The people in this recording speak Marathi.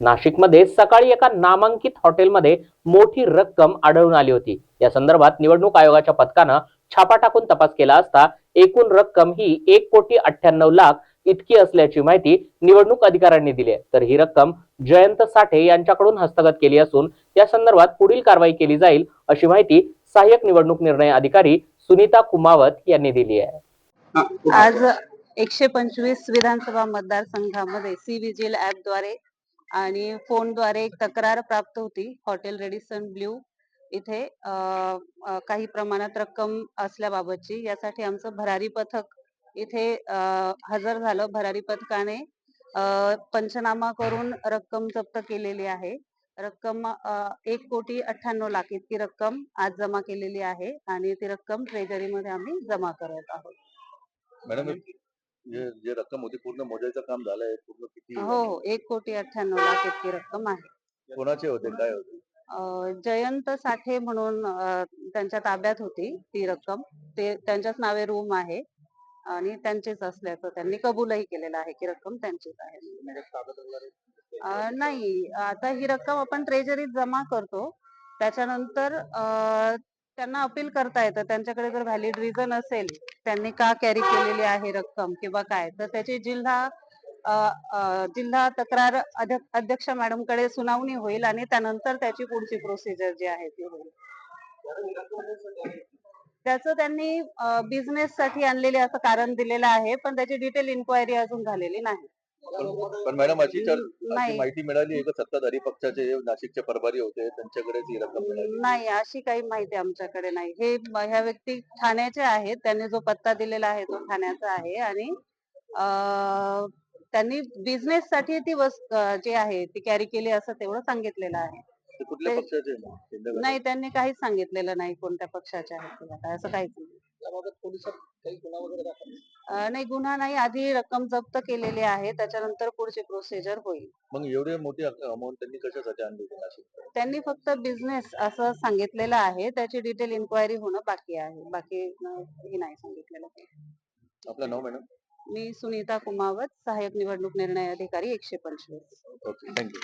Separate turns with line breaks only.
नाशिकमध्ये सकाळी एका नामांकित हॉटेलमध्ये मोठी रक्कम आढळून आली होती. या संदर्भात निवडणूक आयोगाच्या पथकानं छापा टाकून तपास केला असता एकूण रक्कम ही एक कोटी अठ्ठ्याण्णव लाख इतकी असल्याची माहिती निवडणूक अधिकाऱ्यांनी दिली आहे. तर ही रक्कम जयंत साठे यांच्याकडून हस्तगत केली असून या संदर्भात पुढील कारवाई केली जाईल अशी माहिती सहाय्यक निवडणूक निर्णय अधिकारी सुनीता कुमावत यांनी दिली आहे.
आज एकशे पंचवीस विधानसभा मतदारसंघामध्ये सी विजिलद्वारे आणि फोनद्वारे एक तक्रार प्राप्त होती हॉटेल रेडिसन ब्ल्यू इथे काही प्रमाणात रक्कम असल्याबाबतची. यासाठी आमचं भरारी पथक इथे हजर झालं. भरारी पथकाने पंचनामा करून रक्कम जप्त केलेली आहे. रक्कम एक कोटी अठ्ठ्याण्णव लाख इतकी रक्कम आज जमा केलेली आहे आणि ती रक्कम ट्रेजरीमध्ये आम्ही जमा करत आहोत.
मॅडम जे जे रक्कम होती पूर्ण मोजायचं काम झालंय पूर्ण किती
हो हो. एक कोटी अठ्ठ्याण्णव लाख इतकी रक्कम आहे.
कोणाचे होते? काय होते?
अं, जयंत साठे म्हणून अं, त्यांच्या ताब्यात होती ती रक्कम. ते त्यांच्याच नावे रूम आहे आणि त्यांचेच असल्याचं त्यांनी कबूलही केलेलं आहे की रक्कम त्यांचीच आहे. अं, नाही. आता ही रक्कम आपण ट्रेजरीत जमा करतो. त्याच्यानंतर अं, त्यांना अपील करता येतं. त्यांच्याकडे जर व्हॅलिड रिझन असेल त्यांनी का कॅरी केलेली आहे रक्कम किंवा काय तर त्याची जिल्हा जिल्हा तक्रार अध्यक्ष मॅडमकडे सुनावणी होईल आणि त्यानंतर त्याची पुढची प्रोसिजर जी आहे ती होईल. त्याचं त्यांनी बिझनेस साठी आणलेले असं कारण दिलेलं आहे पण त्याची डिटेल इन्क्वायरी अजून झालेली नाही.
पण- मॅडम अशी
नाही.
माहिती मिळाली आहे का? सत्ताधारी पक्षाचे जे नाशिकचे प्रभारी होते त्यांच्याकडेच ही रक्कम मिळाली.
नाही अशी काही माहिती आमच्याकडे नाही. हे म- ह्या व्यक्ती ठाण्याचे आहेत. त्यांनी जो पत्ता दिलेला आहे तो ठाण्याचा आहे आणि अं, त्यांनी बिझनेस साठी ती वस्तू जी आहे ती कॅरी केली असं तेवढं सांगितलेलं आहे.
ते कुठल्या
ते-
पक्षाचे आहे? शिंदे गटाचे?
नाही त्यांनी काहीच सांगितलेलं नाही कोणत्या पक्षाचे आहेत किंवा काय असं काहीच नाही. अं, नाही गुन्हा नाही. आधी रक्कम जप्त केलेली आहे. त्याच्यानंतर पुढची प्रोसिजर होईल.
मग एवढे मोठी अमाऊंट त्यांनी कशासाठी आणली होती नाशिक?
त्यांनी फक्त बिझनेस असं सांगितलेलं आहे. त्याची डिटेल इन्क्वायरी होणं बाकी आहे. बाकी अं, हे नाही सांगितलेलं.
आपलं नाव मॅडम
मी सुनीता कुमावत सहाय्यक निवडणूक निर्णय अधिकारी एकशे पंचवीस.
Okay thank you